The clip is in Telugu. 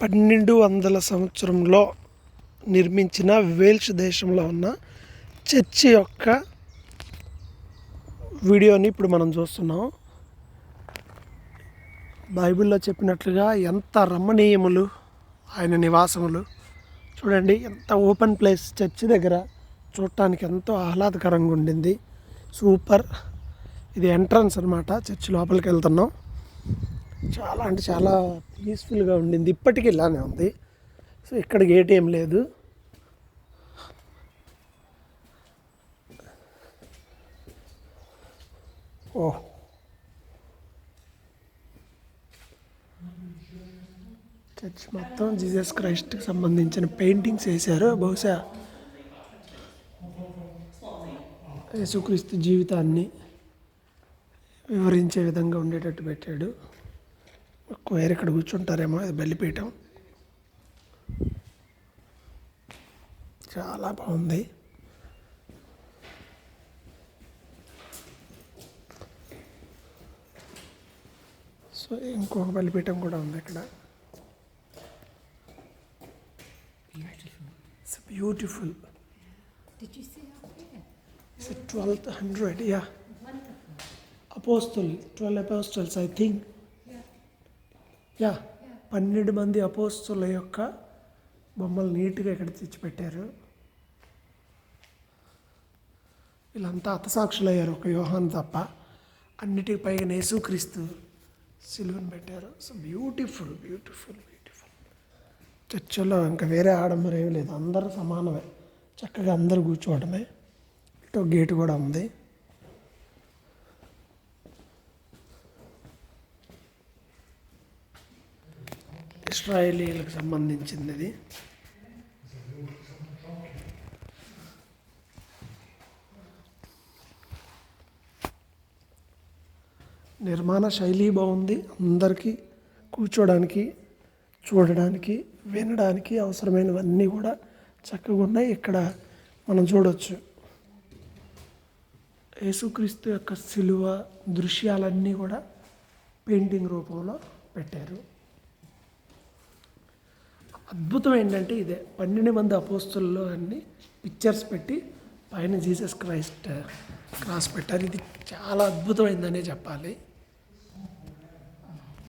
పన్నెండు వందల సంవత్సరంలో నిర్మించిన వేల్స్ దేశంలో ఉన్న చర్చి యొక్క వీడియోని ఇప్పుడు మనం చూస్తున్నాం. బైబిల్లో చెప్పినట్లుగా ఎంత రమణీయములు ఆయన నివాసములు. చూడండి ఎంత ఓపెన్ ప్లేస్ చర్చి దగ్గర చూడటానికి ఎంతో ఆహ్లాదకరంగా ఉండింది. సూపర్. ఇది ఎంట్రన్స్ అనమాట చర్చి లోపలికి వెళ్తున్నాం. చాలా అంటే చాలా పీస్ఫుల్గా ఉండింది. ఇప్పటికీ ఇలానే ఉంది. సో ఇక్కడ గేట్ లేదు. ఓ. చర్చ్ మొత్తం జీసస్ క్రైస్ట్కి సంబంధించిన పెయింటింగ్స్ వేశారు. బహుశా యేసుక్రీస్తు జీవితాన్ని వివరించే విధంగా ఉండేటట్టు పెట్టాడు. వేరే ఇక్కడ కూర్చుంటారేమో అది బలిపీఠం చాలా బాగుంది. సో ఇంకొక బలిపీఠం కూడా ఉంది ఇక్కడ. It's beautiful? It's twelfth hundred yeah apostle twelve apostles I think yeah పన్నెండు మంది అపోస్తుల యొక్క బొమ్మలు నీట్గా ఇక్కడ తెచ్చిపెట్టారు. వీళ్ళంతా హతసాక్షులు అయ్యారు ఒక వ్యూహాన్ తప్ప. అన్నిటికి పైగా యేసుక్రీస్తు సిలువను పెట్టారు. So beautiful beautiful beautiful. చర్చలో ఇంకా వేరే ఆడంబరం ఏమీ లేదు. అందరూ సమానమే. చక్కగా అందరూ కూర్చోవడమే. ఇటు గేటు కూడా ఉంది. ఇస్రాయేలీలకు సంబంధించింది. ఇది నిర్మాణ శైలి బాగుంది. అందరికీ కూర్చోడానికి చూడడానికి వినడానికి అవసరమైనవన్నీ కూడా చక్కగా ఉన్నాయి. ఇక్కడ మనం చూడవచ్చు యేసుక్రీస్తు యొక్క సిలువ దృశ్యాలన్నీ కూడా పెయింటింగ్ రూపంలో పెట్టారు. అద్భుతం ఏంటంటే ఇదే. పన్నెండు మంది అపోస్తుల్లో అన్ని పిక్చర్స్ పెట్టి పైన జీసస్ క్రైస్ట్ క్రాస్ పెట్టారు. ఇది చాలా అద్భుతమైందనే చెప్పాలి.